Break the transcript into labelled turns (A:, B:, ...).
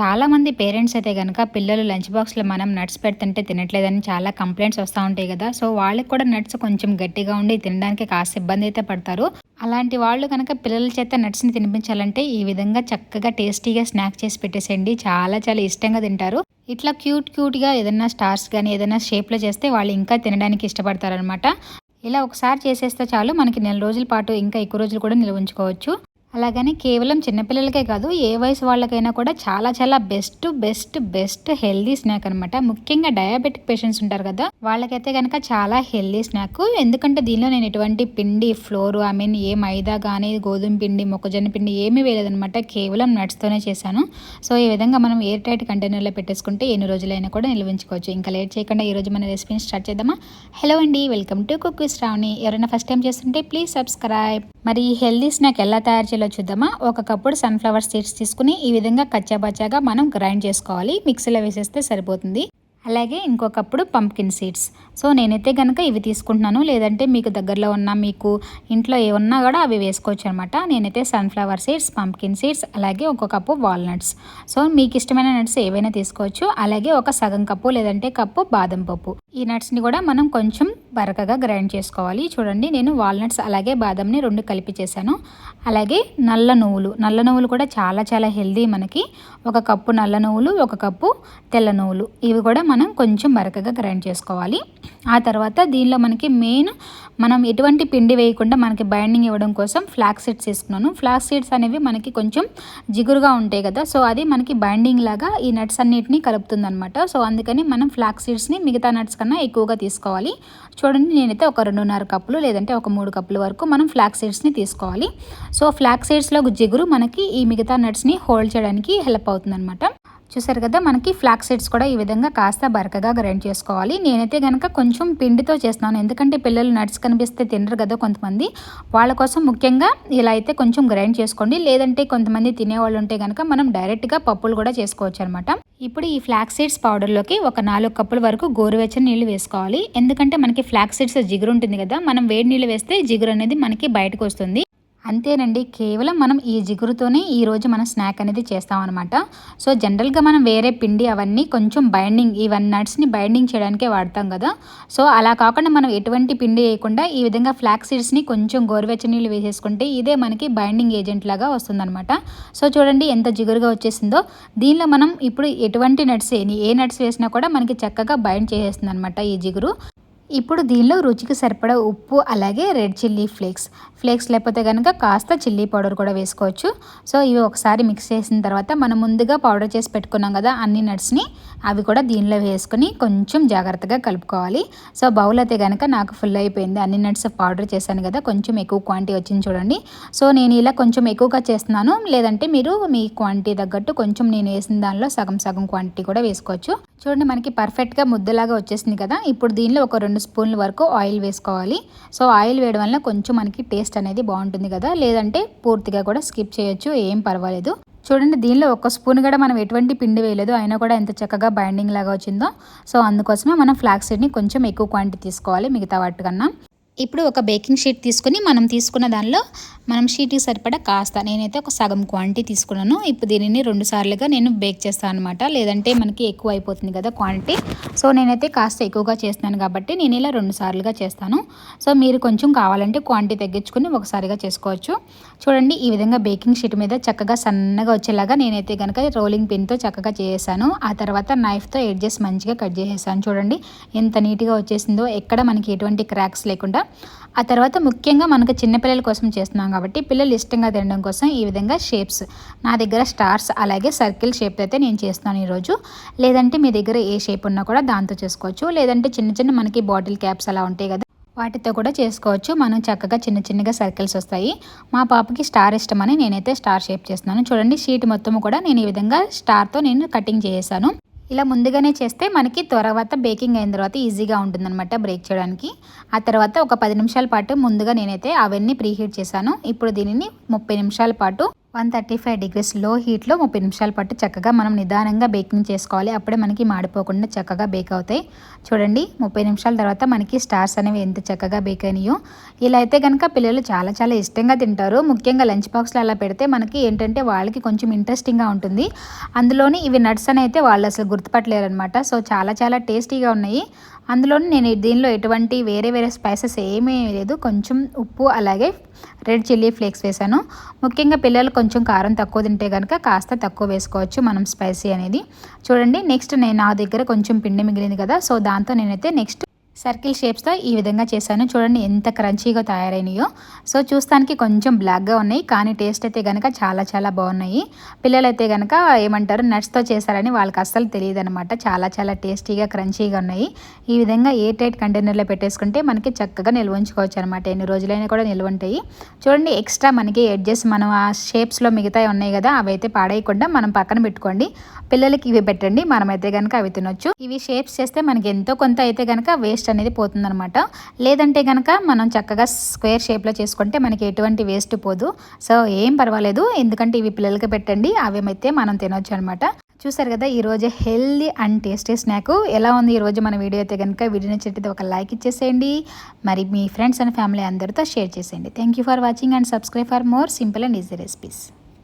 A: చాలామంది పేరెంట్స్ అయితే కనుక పిల్లలు లంచ్ బాక్స్లో మనం నట్స్ పెడుతుంటే తినట్లేదని చాలా కంప్లైంట్స్ వస్తూ ఉంటాయి కదా. సో వాళ్ళకి కూడా నట్స్ కొంచెం గట్టిగా ఉండి తినడానికి కాస్త ఇబ్బంది అయితే పడతారు. అలాంటి వాళ్ళు కనుక పిల్లల చేత నట్స్ని తినిపించాలంటే ఈ విధంగా చక్కగా టేస్టీగా స్నాక్ చేసి పెట్టేసేయండి. చాలా చాలా ఇష్టంగా తింటారు. ఇట్లా క్యూట్ క్యూట్గా ఏదైనా స్టార్స్ కానీ ఏదైనా షేప్లో చేస్తే వాళ్ళు ఇంకా తినడానికి ఇష్టపడతారనమాట ఇలా ఒకసారి చేసేస్తే చాలు. మనకి నెల రోజుల పాటు ఇంకా ఎక్కువ రోజులు కూడా నిల్వ ఉంచుకోవచ్చు. అలాగని కేవలం చిన్నపిల్లలకే కాదు ఏ వయసు వాళ్ళకైనా కూడా చాలా చాలా best best best healthy snack అనమాట ముఖ్యంగా డయాబెటిక్ పేషెంట్స్ ఉంటారు కదా వాళ్ళకైతే కనుక చాలా హెల్దీ స్నాక్. ఎందుకంటే దీనిలో నేను ఎటువంటి పిండి flour I mean a maida కానీ గోధుమ పిండి మొక్కజొన్న పిండి ఏమీ వేయలేదనమాట కేవలం నట్స్తోనే చేశాను. సో ఈ విధంగా మనం ఎయిర్ టైట్ కంటైనర్లో పెట్టేసుకుంటే ఎన్ని రోజులైనా కూడా నిల్వించుకోవచ్చు. ఇంకా లేట్ చేయకుండా ఈ రోజు మన రెసిపీని స్టార్ట్ చేద్దామా? హలో అండి welcome to cook with Shravani. ఎవరైనా ఫస్ట్ టైం చేస్తుంటే ప్లీజ్ సబ్స్క్రైబ్. మరి ఈ హెల్దీ స్నాక్ ఎలా తయారు చేయాలో చూద్దామా? ఒక కప్పుడు సన్ఫ్లవర్ సీడ్స్ తీసుకుని ఈ విధంగా కచ్చాబచ్చాగా మనం గ్రైండ్ చేసుకోవాలి. మిక్సీలో వేసేస్తే సరిపోతుంది. అలాగే ఇంకొకప్పుడు పంప్కిన్ సీడ్స్ సో నేనైతే కనుక ఇవి తీసుకుంటున్నాను. లేదంటే మీకు దగ్గరలో ఉన్న మీకు ఇంట్లో ఏమన్నా కూడా అవి వేసుకోవచ్చు అనమాట నేనైతే సన్ఫ్లవర్ సీడ్స్ పంప్కిన్ సీడ్స్ అలాగే ఒక కప్పు వాల్నట్స్ సో మీకు ఇష్టమైన నట్స్ ఏవైనా తీసుకోవచ్చు. అలాగే ఒక సగం కప్పు లేదంటే కప్పు బాదం పప్పు. ఈ నట్స్ని కూడా మనం కొంచెం బరకగా గ్రైండ్ చేసుకోవాలి. చూడండి నేను వాల్నట్స్ అలాగే బాదంని రెండు కలిపి చేశాను. అలాగే నల్ల నువ్వులు. నల్ల నువ్వులు కూడా చాలా చాలా హెల్దీ మనకి. ఒక కప్పు నల్ల నువ్వులు ఒక కప్పు తెల్ల నువ్వులు. ఇవి కూడా మనం కొంచెం బరకగా గ్రైండ్ చేసుకోవాలి. ఆ తర్వాత దీనిలో మనకి మెయిన్ మనం ఎటువంటి పిండి వేయకుండా మనకి బైండింగ్ ఇవ్వడం కోసం ఫ్లాక్ సీడ్స్ తీసుకున్నాను. ఫ్లాక్ సీడ్స్ అనేవి మనకి కొంచెం జిగురుగా ఉంటాయి కదా సో అది మనకి బైండింగ్ లాగా ఈ నట్స్ అన్నిటిని కలుపుతుంది అనమాట సో అందుకని మనం ఫ్లాక్ సీడ్స్ని మిగతా నట్స్ కన్నా ఎక్కువగా తీసుకోవాలి. చూడండి నేనైతే ఒక రెండున్నర కప్పులు లేదంటే ఒక మూడు కప్పుల వరకు మనం ఫ్లాక్ సీడ్స్ని తీసుకోవాలి. సో ఫ్లాక్ సీడ్స్లో జిగురు మనకి ఈ మిగతా నట్స్ని హోల్డ్ చేయడానికి హెల్ప్ అవుతుందన్నమాట. చూసారు కదా మనకి ఫ్లాక్ సీడ్స్ కూడా ఈ విధంగా కాస్త బరకగా గ్రైండ్ చేసుకోవాలి. నేనైతే కనుక కొంచెం పిండితో చేస్తున్నాను. ఎందుకంటే పిల్లలు నట్స్ కనిపిస్తే తినరు కదా కొంతమంది. వాళ్ళ కోసం ముఖ్యంగా ఇలా అయితే కొంచెం గ్రైండ్ చేసుకోండి. లేదంటే కొంతమంది తినేవాళ్ళు ఉంటే కనుక మనం డైరెక్ట్గా పప్పులు కూడా చేసుకోవచ్చు అనమాట. ఇప్పుడు ఈ ఫ్లాక్ సీడ్స్ పౌడర్లోకి ఒక నాలుగు కప్పుల వరకు గోరువెచ్చని నీళ్ళు వేసుకోవాలి. ఎందుకంటే మనకి ఫ్లాక్ సీడ్స్ జిగురు ఉంటుంది కదా మనం వేడి నీళ్ళు వేస్తే జిగురు అనేది మనకి బయటకు వస్తుంది. అంతేనండి. కేవలం మనం ఈ జిగురుతోనే ఈరోజు మనం స్నాక్ అనేది చేస్తామన్నమాట. సో జనరల్గా మనం వేరే పిండి అవన్నీ కొంచెం బైండింగ్ ఈ వన్ నట్స్ని బైండింగ్ చేయడానికే వాడతాం కదా. సో అలా కాకుండా మనం ఎటువంటి పిండి వేయకుండా ఈ విధంగా ఫ్లాక్ సీడ్స్ని కొంచెం గోరువెచ్చ నీళ్ళు వేసేసుకుంటే ఇదే మనకి బైండింగ్ ఏజెంట్ లాగా వస్తుందన్నమాట. సో చూడండి ఎంత జిగురుగా వచ్చేసిందో. దీనిలో మనం ఇప్పుడు ఎటువంటి నట్స్ ఏ నట్స్ వేసినా కూడా మనకి చక్కగా బైండ్ చేసేస్తుంది అనమాట ఈ జిగురు. ఇప్పుడు దీనిలో రుచికి సరిపడా ఉప్పు అలాగే రెడ్ చిల్లీ ఫ్లేక్స్. ఫ్లేక్స్ లేకపోతే కనుక కాస్త చిల్లీ పౌడర్ కూడా వేసుకోవచ్చు. సో ఇవి ఒకసారి మిక్స్ చేసిన తర్వాత మనం ముందుగా పౌడర్ చేసి పెట్టుకున్నాం కదా అన్ని నట్స్ని అవి కూడా దీనిలో వేసుకుని కొంచెం జాగ్రత్తగా కలుపుకోవాలి. సో బౌల్ అయితే కనుక నాకు ఫుల్ అయిపోయింది. అన్ని నట్స్ పౌడర్ చేశాను కదా కొంచెం ఎక్కువ క్వాంటిటీ వచ్చింది చూడండి. సో నేను ఇలా కొంచెం ఎక్కువగా చేస్తున్నాను. లేదంటే మీరు మీ క్వాంటిటీ తగ్గట్టు కొంచెం నేను వేసిన దానిలో సగం సగం క్వాంటిటీ కూడా వేసుకోవచ్చు. చూడండి మనకి పర్ఫెక్ట్గా ముద్దలాగా వచ్చేసింది కదా. ఇప్పుడు దీనిలో ఒక రెండు స్పూన్ల వరకు ఆయిల్ వేసుకోవాలి. సో ఆయిల్ వేయడం వల్ల కొంచెం మనకి టేస్ట్ అనేది బాగుంటుంది కదా. లేదంటే పూర్తిగా కూడా స్కిప్ చేయొచ్చు ఏం పర్వాలేదు. చూడండి దీనిలో ఒక స్పూన్ కూడా మనం ఎటువంటి పిండి వేయలేదు. అయినా కూడా ఎంత చక్కగా బైండింగ్ లాగా వచ్చిందో. సో అందుకోసమే మనం ఫ్లాక్ సీడ్ని కొంచెం ఎక్కువ క్వాంటిటీ తీసుకోవాలి మిగతా వాటికన్నా. ఇప్పుడు ఒక బేకింగ్ షీట్ తీసుకుని మనం తీసుకున్న దానిలో మనం షీట్కి సరిపడా కాస్త నేనైతే ఒక సగం క్వాంటిటీ తీసుకున్నాను. ఇప్పుడు దీనిని రెండు సార్లుగా నేను బేక్ చేస్తాను అనమాట లేదంటే మనకి ఎక్కువ అయిపోతుంది కదా క్వాంటిటీ సో నేనైతే కాస్త ఎక్కువగా చేస్తున్నాను కాబట్టి నేను ఇలా రెండు సార్లుగా చేస్తాను. సో మీరు కొంచెం కావాలంటే క్వాంటిటీ తగ్గించుకుని ఒకసారిగా చేసుకోవచ్చు. చూడండి ఈ విధంగా బేకింగ్ షీట్ మీద చక్కగా సన్నగా వచ్చేలాగా నేనైతే కనుక రోలింగ్ పిన్తో చక్కగా చేసాను ఆ తర్వాత నైఫ్తో ఎడ్జెస్ మంచిగా కట్ చేసేసాను. చూడండి ఎంత నీట్గా వచ్చేసిందో ఎక్కడ మనకి ఎటువంటి క్రాక్స్ లేకుండా ఆ తర్వాత ముఖ్యంగా మనకు చిన్నపిల్లల కోసం చేస్తున్నాం కాబట్టి పిల్లలు ఇష్టంగా తినడం కోసం ఈ విధంగా షేప్స్ నా దగ్గర స్టార్స్ అలాగే సర్కిల్ షేప్ అయితే నేను చేస్తున్నాను ఈరోజు. లేదంటే మీ దగ్గర ఏ షేప్ ఉన్నా కూడా దాంతో చేసుకోవచ్చు. లేదంటే చిన్న చిన్న మనకి బాటిల్ క్యాప్స్ అలా ఉంటాయి కదా వాటితో కూడా చేసుకోవచ్చు. మనం చక్కగా చిన్న చిన్నగా సర్కిల్స్ వస్తాయి. మా పాపకి స్టార్ ఇష్టమని నేనైతే స్టార్ షేప్ చేస్తున్నాను. చూడండి షీట్ మొత్తం కూడా నేను ఈ విధంగా స్టార్తో నేను కటింగ్ చేసాను ఇలా ముందుగానే చేస్తే మనకి తర్వాత బేకింగ్ అయిన తర్వాత ఈజీగా ఉంటుందన్నమాట బ్రేక్ చేయడానికి. ఆ తర్వాత ఒక పది నిమిషాల పాటు ముందుగా నేనైతే అవన్నీ ప్రీహీట్ చేశాను. ఇప్పుడు దీనిని ముప్పై నిమిషాల పాటు వన్ థర్టీ ఫైవ్ డిగ్రీస్లో హీట్లో ముప్పై నిమిషాల పాటు చక్కగా మనం నిదానంగా బేకింగ్ చేసుకోవాలి. అప్పుడే మనకి మాడిపోకుండా చక్కగా బేక్ అవుతాయి. చూడండి ముప్పై నిమిషాల తర్వాత మనకి స్టార్స్ అనేవి ఎంత చక్కగా బేక్ అయినాయో. ఇలా అయితే కనుక పిల్లలు చాలా చాలా ఇష్టంగా తింటారు. ముఖ్యంగా లంచ్ బాక్స్లో అలా పెడితే మనకి ఏంటంటే వాళ్ళకి కొంచెం ఇంట్రెస్టింగ్గా ఉంటుంది. అందులోని ఇవి నట్స్ అని అయితే వాళ్ళు అసలు గుర్తుపట్టలేరు అనమాట సో చాలా చాలా టేస్టీగా ఉన్నాయి. అందులోని నేను దీనిలో ఎటువంటి వేరే వేరే స్పైసెస్ ఏమీ లేదు. కొంచెం ఉప్పు అలాగే రెడ్ చిల్లీ ఫ్లేక్స్ వేసాను ముఖ్యంగా పిల్లలు కొంచెం కారం తక్కువ తింటే కనుక కాస్త తక్కువ వేసుకోవచ్చు మనం స్పైసీ అనేది. చూడండి నెక్స్ట్ నేను నా దగ్గర కొంచెం పిండి మిగిలింది కదా సో దాంతో నేనైతే నెక్స్ట్ సర్కిల్ షేప్స్తో ఈ విధంగా చేశాను. చూడండి ఎంత క్రంచీగా తయారైనాయో. సో చూస్తానికి కొంచెం బ్లాక్గా ఉన్నాయి కానీ టేస్ట్ అయితే కనుక చాలా చాలా బాగున్నాయి. పిల్లలైతే కనుక ఏమంటారు నట్స్తో చేశారని వాళ్ళకి అస్సలు తెలియదు అనమాట చాలా చాలా టేస్టీగా క్రంచీగా ఉన్నాయి. ఈ విధంగా ఏ టైట్ కంటైనర్లో పెట్టేసుకుంటే మనకి చక్కగా నిల్వ ఉంచుకోవచ్చు అనమాట ఎన్ని రోజులైనా కూడా నిల్వ ఉంటాయి. చూడండి ఎక్స్ట్రా మనకి ఎడ్జెస్ మనం ఆ షేప్స్లో మిగతా ఉన్నాయి కదా అవి అయితే పాడేయకుండా మనం పక్కన పెట్టుకోండి. పిల్లలకి ఇవి పెట్టండి మనమైతే కనుక అవి తినొచ్చు. ఇవి షేప్స్ చేస్తే మనకి ఎంతో కొంత అయితే కనుక వేస్ట్ అనేది పోతుందనమాట లేదంటే కనుక మనం చక్కగా స్క్వేర్ షేప్లో చేసుకుంటే మనకి ఎటువంటి వేస్ట్ పోదు. సో ఏం పర్వాలేదు. ఎందుకంటే ఇవి పిల్లలకి పెట్టండి. అవేమైతే మనం తినొచ్చు అనమాట చూసారు కదా ఈరోజు హెల్దీ అండ్ టేస్టీ స్నాక్. ఎలా ఉంది ఈరోజు మన వీడియో అయితే కనుక వీడియో నచ్చితే ఒక లైక్ ఇచ్చేసేయండి. మరి మీ ఫ్రెండ్స్ అండ్ ఫ్యామిలీ అందరితో షేర్ చేసేయండి. Thank you for watching and subscribe for more simple and easy recipes